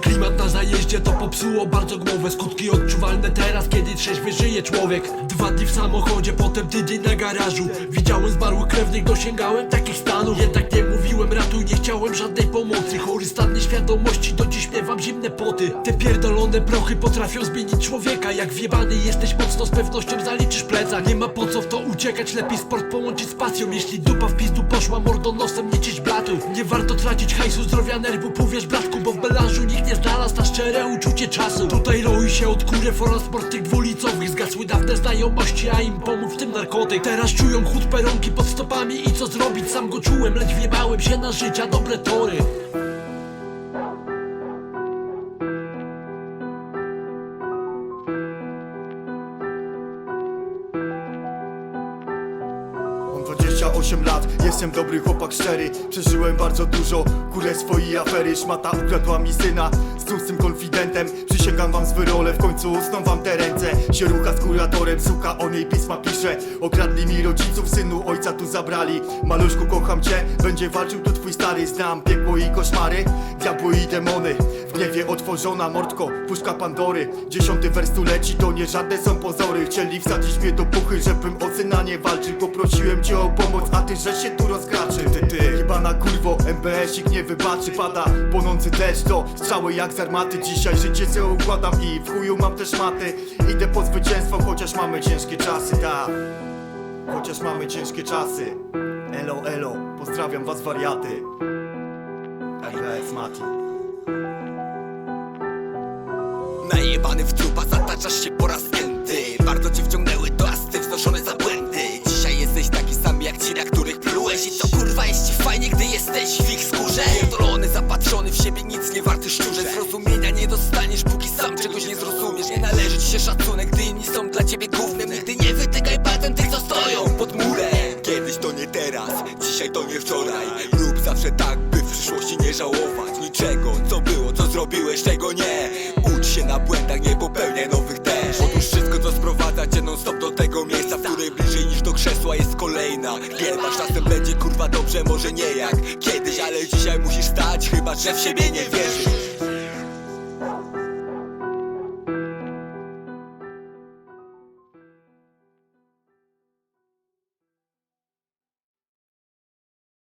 klimat na zajeździe to popsuło bardzo głowę. Skutki odczuwalne teraz, kiedy trzeźwy żyje człowiek. Dwa dni w samochodzie, potem tydzień na garażu. Widziałem zmarłych krewnych, dosięgałem takich stanów. Jednak nie mówiłem ratuj, nie chciałem żadnej pomocy. Chory stan nieświadomości, do dziś miewam zimne poty. Te pierdolone prochy potrafią zmienić człowieka. Jak wjebany jesteś mocno, z pewnością zaliczysz plecak. Nie ma po co w to uciekać, lepiej sport połączyć z pasją. Jeśli dupa w pizdu poszła, mordo nosem nie cieć blatu Nie warto tracić hajsu, zdrowia, nerwu, powiesz bratku Bo w melanżu nikt nie znalazł na szczere uczucie czasu. Tutaj roi się od kurew oraz sport tych dwulicowych. Zgasły dawne znajomości, a im pomógł w tym narkotyk. Teraz czują chód peronki pod stopami i co zrobić? Sam go czułem, lecz wjebałem się na życia dobre tory 28 lat, jestem dobry chłopak szczery. Przeżyłem bardzo dużo, kurę swojej afery. Szmata ukradła mi syna z tłustym konfidentem. Przysięgam wam z wyrole, w końcu usną wam te ręce. Się rucha z kuratorem, suka o niej pisma pisze. Okradli mi rodziców, synu ojca tu zabrali. Maluszku kocham cię, będzie walczył tu twój stary. Znam piekło i koszmary, diabły i demony. W gniewie otworzona mordko, puszka Pandory. Dziesiąty wers tu leci, to nie żadne są pozory. Chcieli wsadzić mnie do puchy, żebym o syna nie walczył. Poprosiłem cię o pomoc, a ty że się tu rozgraczy Ty, ty, chyba na kurwo, MBS-ik nie wybaczy. Pada płonący deszcz, to strzały jak armaty Dzisiaj życie se układam i w chuju mam też maty. Idę po zwycięstwo, chociaż mamy ciężkie czasy, ta Chociaż mamy ciężkie czasy. Elo, elo, pozdrawiam was wariaty. MBS Mati. Najebany w trupa, zataczasz się po raz enty Bardzo ci wciągnęły toasty, wznoszone za błędy. Dzisiaj jesteś taki sam jak ci, na których plułeś. I to kurwa jest ci fajnie, gdy jesteś w ich skórze szacunek, gdy inni są dla ciebie gównem Nigdy nie wytykaj palcem tych, co stoją pod murem. Kiedyś to nie teraz, dzisiaj to nie wczoraj. Rób zawsze tak, by w przyszłości nie żałować Niczego, co było, co zrobiłeś, tego nie. Ucz się na błędach, nie popełniaj nowych też. Otóż wszystko, co sprowadza cię non stop do tego miejsca W której bliżej niż do krzesła jest kolejna Gierbasz czasem będzie kurwa dobrze, może nie jak kiedyś Ale dzisiaj musisz stać, chyba że w siebie nie wierzysz